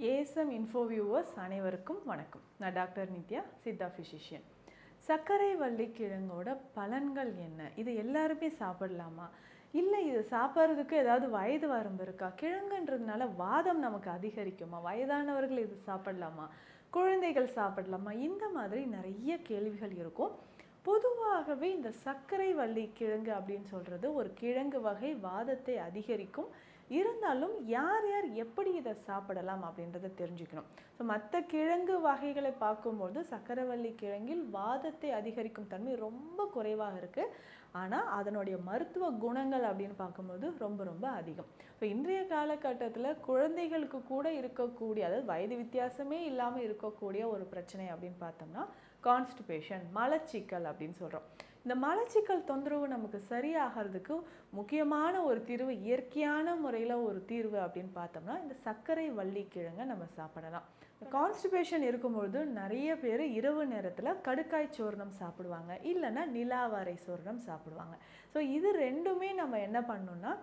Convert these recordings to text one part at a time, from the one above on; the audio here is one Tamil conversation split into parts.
ஏஎஸ்எம் இன்ஃபோ வியூவர்ஸ் அனைவருக்கும் வணக்கம். நான் டாக்டர் நித்யா சித்தா ஃபிசிஷியன். சர்க்கரை வள்ளி கிழங்கோட பலன்கள் என்ன? இது எல்லாருமே சாப்பிடலாமா? இல்லை இது சாப்பிட்றதுக்கு ஏதாவது வயது வரம்பு இருக்கா? கிழங்குன்றதுனால வாதம் நமக்கு அதிகரிக்குமா? வயதானவர்கள் இது சாப்பிடலாமா? குழந்தைகள் சாப்பிடலாமா? இந்த மாதிரி நிறைய கேள்விகள் இருக்கும். பொதுவாகவே இந்த சர்க்கரை வள்ளி கிழங்கு அப்படின்னு சொல்கிறது ஒரு கிழங்கு வகை வாதத்தை அதிகரிக்கும். இருந்தாலும் யார் யார் எப்படி இதை சாப்பிடலாம் அப்படின்றத தெரிஞ்சுக்கணும். ஸோ மற்ற கிழங்கு வகைகளை பார்க்கும்போது சக்கரவள்ளி கிழங்கில் வாதத்தை அதிகரிக்கும் தன்மை ரொம்ப குறைவாக இருக்குது ஆனால் அதனுடைய மருத்துவ குணங்கள் அப்படின்னு பார்க்கும்போது ரொம்ப ரொம்ப அதிகம். ஸோ இன்றைய காலகட்டத்தில் குழந்தைகளுக்கு கூட இருக்கக்கூடிய அதாவது வயது வித்தியாசமே இல்லாமல் இருக்கக்கூடிய ஒரு பிரச்சனை அப்படின்னு பார்த்தோம்னா கான்ஸ்டிபேஷன் மலச்சிக்கல் அப்படின்னு சொல்கிறோம் இந்த மலச்சிக்கல் தொந்தரவு நமக்கு சரியாகிறதுக்கு முக்கியமான ஒரு தீர்வு இயற்கையான முறையில் ஒரு தீர்வு அப்படின்னு பார்த்தோம்னா இந்த சர்க்கரை வள்ளி கிழங்கை நம்ம சாப்பிடலாம். கான்ஸ்டிபேஷன் இருக்கும்பொழுது நிறைய பேர் இரவு நேரத்தில் கடுக்காய் சோர்ணம் சாப்பிடுவாங்க. இல்லைன்னா நிலாவாரை சோர்ணம் சாப்பிடுவாங்க. ஸோ இது ரெண்டுமே நம்ம என்ன பண்ணணும்னா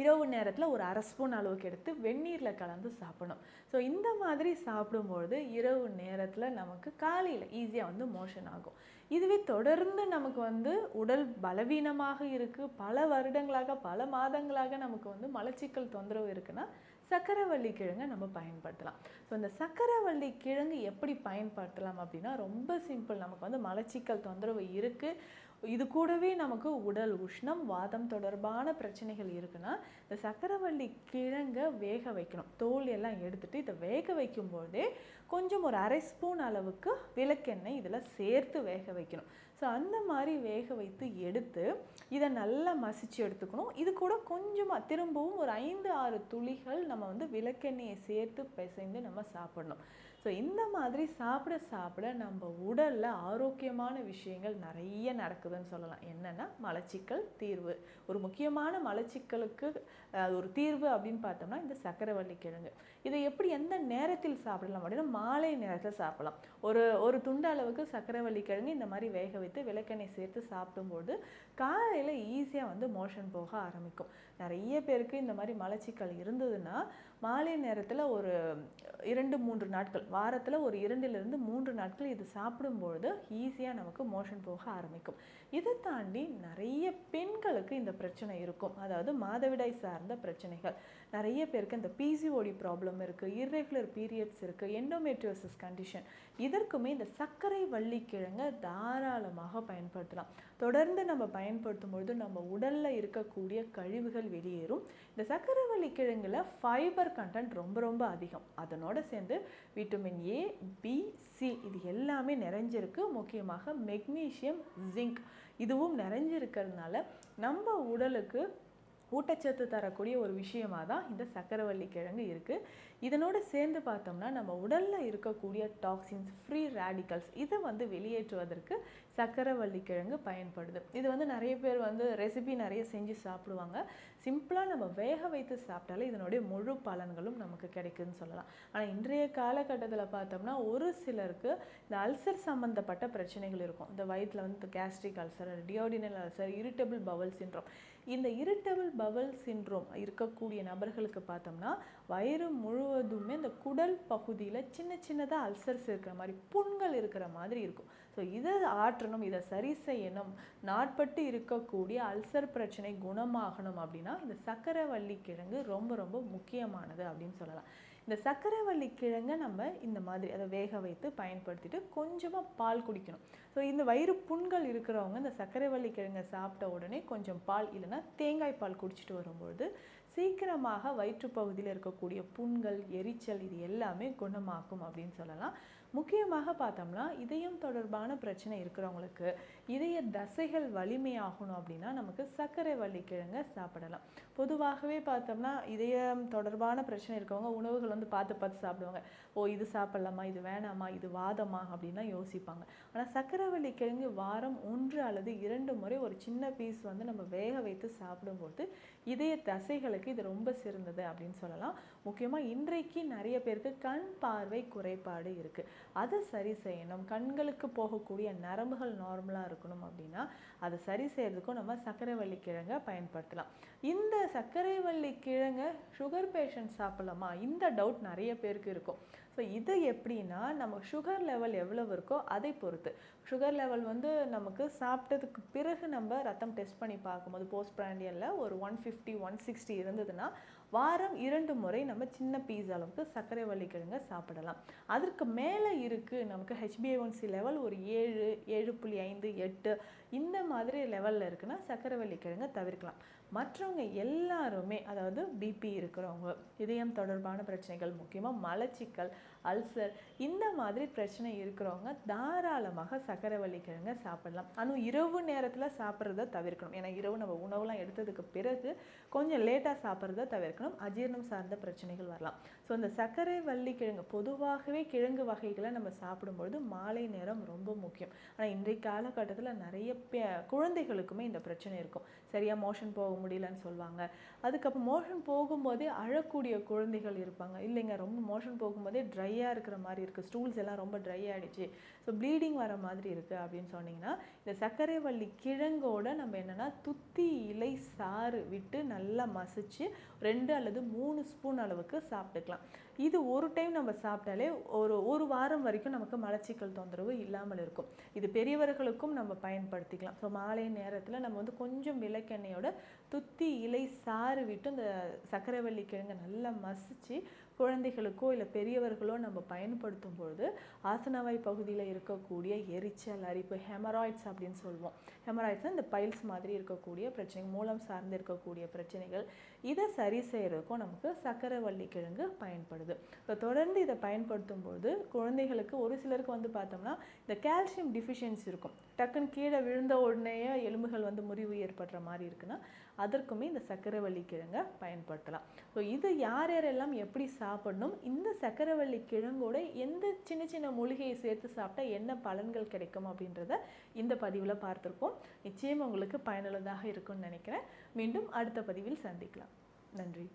இரவு நேரத்தில் ஒரு அரை ஸ்பூன் அளவுக்கு எடுத்து வெந்நீரில் கலந்து சாப்பிடணும். ஸோ இந்த மாதிரி சாப்பிடும்பொழுது இரவு நேரத்தில் நமக்கு காலையில் ஈஸியாக வந்து மோஷன் ஆகும். இதுவே தொடர்ந்து நமக்கு வந்து உடல் பலவீனமாக இருக்குது பல வருடங்களாக பல மாதங்களாக நமக்கு வந்து மலச்சிக்கல் தொந்தரவு இருக்குன்னா சக்கரவள்ளி கிழங்கை நம்ம பயன்படுத்தலாம். ஸோ இந்த சக்கரவள்ளி கிழங்கு எப்படி பயன்படுத்தலாம் அப்படின்னா ரொம்ப சிம்பிள் நமக்கு வந்து மலச்சிக்கல் தொந்தரவு இருக்குது இது கூடவே நமக்கு உடல் உஷ்ணம் வாதம் தொடர்பான பிரச்சனைகள் இருக்குன்னா இந்த சக்கரவள்ளி கிழங்கை வேக வைக்கணும். தோல் எல்லாம் எடுத்துகிட்டு இதை வேக வைக்கும்போதே கொஞ்சம் ஒரு அரை ஸ்பூன் அளவுக்கு விளக்கெண்ணெய் இதில் சேர்த்து வேக வைக்கணும். ஸோ அந்த மாதிரி வேக வைத்து எடுத்து இதை நல்லா மசிச்சு எடுத்துக்கணும். இது கூட கொஞ்சமாக திரும்பவும் ஒரு ஐந்து ஆறு துளிகள் நம்ம வந்து விளக்கெண்ணெயை சேர்த்து பிசைந்து நம்ம சாப்பிடணும். ஸோ இந்த மாதிரி சாப்பிட சாப்பிட நம்ம உடலில் ஆரோக்கியமான விஷயங்கள் நிறைய நடக்குதுன்னு சொல்லலாம். என்னென்னா மலச்சிக்கல் தீர்வு. ஒரு முக்கியமான மலச்சிக்கலுக்கு ஒரு தீர்வு அப்படின்னு பார்த்தோம்னா இந்த சக்கரவள்ளி கிழங்கு. இதை எப்படி எந்த நேரத்தில் சாப்பிடலாம் அப்படின்னா மாலை நேரத்தில் சாப்பிடலாம். ஒரு ஒரு துண்டு அளவுக்கு சக்கரவள்ளி கிழங்கு இந்த மாதிரி வேக வைத்து விளக்கெண்ணெய் சேர்த்து சாப்பிடும்போது காலையில் ஈஸியாக வந்து மோஷன் போக ஆரம்பிக்கும். நிறைய பேருக்கு இந்த மாதிரி மலச்சிக்கல் இருந்ததுன்னா மாலை நேரத்தில் ஒரு இரண்டு மூன்று நாட்கள் வாரத்தில் ஒரு இரண்டிலிருந்து மூன்று நாட்கள் இது சாப்பிடும்பொழுது ஈஸியாக நமக்கு மோஷன் போக ஆரம்பிக்கும். இதை தாண்டி நிறைய பெண்களுக்கு இந்த பிரச்சனை இருக்கும். அதாவது மாதவிடாய் சார்ந்த பிரச்சனைகள். நிறைய பேருக்கு இந்த பிசிஓடி ப்ராப்ளம் இருக்குது இர்ரெகுலர் பீரியட்ஸ் இருக்குது எண்டோமெட்ரியோசிஸ் கண்டிஷன் இதற்குமே இந்த சர்க்கரை வள்ளி கிழங்கை தாராளமாக பயன்படுத்தலாம். தொடர்ந்து நம்ம பயன்படுத்தும் பொழுது நம்ம உடலில் இருக்கக்கூடிய கழிவுகள் வெளியேறும். இந்த சர்க்கரை வள்ளி கிழங்குல ஃபைபர் கண்டென்ட் ரொம்ப ரொம்ப அதிகம். அதனோடு சேர்ந்து விட்டமின் ஏ பி சி இது எல்லாமே நிறைஞ்சிருக்கு. முக்கியமாக மெக்னீஷியம் ஜிங்க் இதுவும் நிறைஞ்சிருக்கிறதுனால நம்ம உடலுக்கு ஊட்டச்சத்து தரக்கூடிய ஒரு விஷயமாக தான் இந்த சக்கரவள்ளி கிழங்கு இருக்குது இதனோட சேர்ந்து பார்த்தோம்னா நம்ம உடலில் இருக்கக்கூடிய டாக்ஸின்ஸ் ஃப்ரீ ரேடிக்கல்ஸ் இதை வந்து வெளியேற்றுவதற்கு சக்கரவள்ளி கிழங்கு பயன்படுது. இது வந்து நிறைய பேர் வந்து ரெசிபி நிறைய செஞ்சு சாப்பிடுவாங்க. சிம்பிளாக நம்ம வேக வைத்து சாப்பிட்டாலே இதனுடைய முழு பலன்களும் நமக்கு கிடைக்குதுன்னு சொல்லலாம். ஆனால் இன்றைய காலகட்டத்தில் பார்த்தோம்னா ஒரு சிலருக்கு இந்த அல்சர் சம்மந்தப்பட்ட பிரச்சனைகள் இருக்கும். இந்த வயிற்றில் வந்து gastric ulcer duodenal ulcer irritable bowel syndrome இந்த இரிட்டபிள் பவல் சின்ரோம் இருக்கக்கூடிய நபர்களுக்கு பார்த்தோம்னா வயிறு முழுவதுமே இந்த குடல் பகுதியில் சின்ன சின்னதாக அல்சர்ஸ் இருக்கிற மாதிரி புண்கள் இருக்கிற மாதிரி இருக்கும். ஸோ இதை ஆற்றணும் இதை சரி செய்யணும். நாட்பட்டு இருக்கக்கூடிய அல்சர் பிரச்சனை குணமாகணும் அப்படின்னா இந்த சக்கரவள்ளி கிழங்கு ரொம்ப ரொம்ப முக்கியமானது அப்படின்னு சொல்லலாம். இந்த சக்கரவள்ளி கிழங்கை நம்ம இந்த மாதிரி அதை வேக வைத்து பயன்படுத்திட்டு கொஞ்சமாக பால் குடிக்கணும். ஸோ இந்த வயிறு புண்கள் இருக்கிறவங்க இந்த சக்கரவள்ளி கிழங்கை சாப்பிட்ட உடனே கொஞ்சம் பால் இல்லைன்னா தேங்காய் பால் குடிச்சிட்டு வரும்பொழுது சீக்கிரமாக வயிற்றுப்பகுதியில் இருக்கக்கூடிய புண்கள் எரிச்சல் இது எல்லாமே குணமாக்கும் அப்படின்னு சொல்லலாம். முக்கியமாக பார்த்தோம்னா இதயம் தொடர்பான பிரச்சனை இருக்கிறவங்களுக்கு இதய தசைகள் வலிமையாகணும் அப்படின்னா நமக்கு சர்க்கரை வள்ளி சாப்பிடலாம். பொதுவாகவே பார்த்தோம்னா இதயம் தொடர்பான பிரச்சனை இருக்கவங்க உணவுகள் வந்து பார்த்து பார்த்து சாப்பிடுவாங்க. ஓ இது சாப்பிடலாமா? இது வேணாமா? இது வாதமா? அப்படின்லாம் யோசிப்பாங்க. ஆனால் சக்கரவள்ளி கிழங்கு வாரம் ஒன்று அல்லது இரண்டு முறை ஒரு சின்ன பீஸ் வந்து நம்ம வேக வைத்து சாப்பிடும்போது இதய தசைகளுக்கு இது ரொம்ப சிறந்தது அப்படின்னு சொல்லலாம். முக்கியமாக இன்றைக்கு நிறைய பேருக்கு கண் பார்வை குறைபாடு இருக்குது அதை சரி செய்யணும். கண்களுக்கு போகக்கூடிய நரம்புகள் நார்மலாக இருக்கணும் அப்படின்னா அதை சரி செய்யறதுக்கும் நம்ம சக்கரவள்ளி கிழங்கை பயன்படுத்தலாம். இந்த சர்க்கரை வள்ளி கிழங்க சுகர் பேஷண்ட் சாப்பிடலாமா? இந்த டவுட் நிறைய பேருக்கு இருக்கும். ஸோ இது எப்படின்னா நம்ம சுகர் லெவல் எவ்வளவு இருக்கோ அதை பொறுத்து. சுகர் லெவல் வந்து நமக்கு சாப்பிட்டதுக்கு பிறகு நம்ம ரத்தம் டெஸ்ட் பண்ணி பார்க்கும்போது போஸ்ட் பிராண்டியனில் ஒரு ஒன் ஃபிஃப்டி ஒன் சிக்ஸ்டி இருந்ததுன்னா வாரம் இரண்டு முறை நம்ம சின்ன பீஸ் அளவுக்கு சர்க்கரை வள்ளி கிழங்க சாப்பிடலாம். அதற்கு மேலே இருக்குது நமக்கு ஹெச்பிஏஒன்சி லெவல் ஒரு ஏழு ஏழு புள்ளி ஐந்து எட்டு இந்த மாதிரி லெவலில் இருக்குன்னா சக்கரவள்ளி வள்ளிக்கிழங்க தவிர்க்கலாம். மற்றவங்க எல்லாருமே அதாவது பிபி இருக்கிறவங்க இதயம் தொடர்பான பிரச்சனைகள் முக்கியமாக மலச்சிக்கல் அல்சர் இந்த மாதிரி பிரச்சனை இருக்கிறவங்க தாராளமாக சர்க்கரை வள்ளிக்கிழங்க சாப்பிடலாம். ஆனால் இரவு நேரத்தில் சாப்பிட்றத தவிர்க்கணும். ஏன்னா இரவு நம்ம உணவுலாம் எடுத்ததுக்கு பிறகு கொஞ்சம் லேட்டாக சாப்பிட்றத தவிர்க்கணும். அஜீரணம் சார்ந்த பிரச்சனைகள் வரலாம். ஸோ இந்த சர்க்கரை வள்ளிக்கிழங்கு பொதுவாகவே கிழங்கு வகைகளை நம்ம சாப்பிடும்பொழுது மாலை நேரம் ரொம்ப முக்கியம். ஆனால் இன்றைய காலகட்டத்தில் நிறைய பே குழந்தைகளுக்குமே இந்த பிரச்சனை இருக்கும். சரியாக மோஷன் போக முடியலன்னு சொல்லுவாங்க. அதுக்கப்புறம் மோஷன் போகும்போதே அழக்கூடிய குழந்தைகள் இருப்பாங்க. இல்லைங்க ரொம்ப மோஷன் போகும்போதே ட்ரை ட்ரையாக இருக்கிற மாதிரி இருக்குது ஸ்டூல்ஸ் எல்லாம் ரொம்ப ட்ரை ஆகிடுச்சு ஸோ ப்ளீடிங் வர மாதிரி இருக்குது அப்படின்னு சொன்னிங்கன்னா இந்த சர்க்கரை வள்ளி கிழங்கோட நம்ம என்னென்னா துத்தி இலை சாறு விட்டு நல்லா மசிச்சு ரெண்டு அல்லது மூணு ஸ்பூன் அளவுக்கு சாப்பிட்டுக்கலாம். இது ஒரு டைம் நம்ம சாப்பிட்டாலே ஒரு ஒரு வாரம் வரைக்கும் நமக்கு மலச்சிக்கல் தொந்தரவு இல்லாமல் இருக்கும். இது பெரியவர்களுக்கும் நம்ம பயன்படுத்திக்கலாம். ஸோ மாலை நேரத்தில் நம்ம வந்து கொஞ்சம் விளக்கெண்ணெயோட துத்தி இலை சாறு விட்டு இந்த சர்க்கரை வள்ளி கிழங்கை நல்லா மசிச்சு குழந்தைகளுக்கோ இல்லை பெரியவர்களோ நம்ம பயன்படுத்தும் பொழுது ஆசனவாய் பகுதியில் இருக்கக்கூடிய எரிச்சல் அரிப்பு ஹெமராய்ட்ஸ் அப்படின்னு சொல்லுவோம் ஹெமராய்ட்ஸ் இந்த பைல்ஸ் மாதிரி இருக்கக்கூடிய பிரச்சனை மூலம் சார்ந்து இருக்கக்கூடிய பிரச்சனைகள் இதை சரி செய்கிறதுக்கும் நமக்கு சக்கரவள்ளி வள்ளி கிழங்கு பயன்படுது. இப்போ தொடர்ந்து இதை பயன்படுத்தும் பொழுது குழந்தைகளுக்கு ஒரு சிலருக்கு வந்து பார்த்தோம்னா இந்த கால்சியம் டிஃபிஷியன்சி இருக்கும். டக்குன்னு கீழே விழுந்த உடனேயே எலும்புகள் வந்து முறிவு ஏற்படுற மாதிரி இருக்குன்னா அதற்குமே இந்த சக்கரவள்ளி கிழங்கை பயன்படுத்தலாம். ஸோ இது யார் யாரெல்லாம் எப்படி சாப்பிடணும். இந்த சக்கரவள்ளி கிழங்கோட எந்த சின்ன சின்ன மூலிகையை சேர்த்து சாப்பிட்டா என்ன பலன்கள் கிடைக்கும் அப்படின்றத இந்த பதிவில் பார்த்துருக்கோம் நிச்சயம் உங்களுக்கு பயனுள்ளதாக இருக்கும்னு நினைக்கிறேன். மீண்டும் அடுத்த பதிவில் சந்திக்கலாம். நன்றி.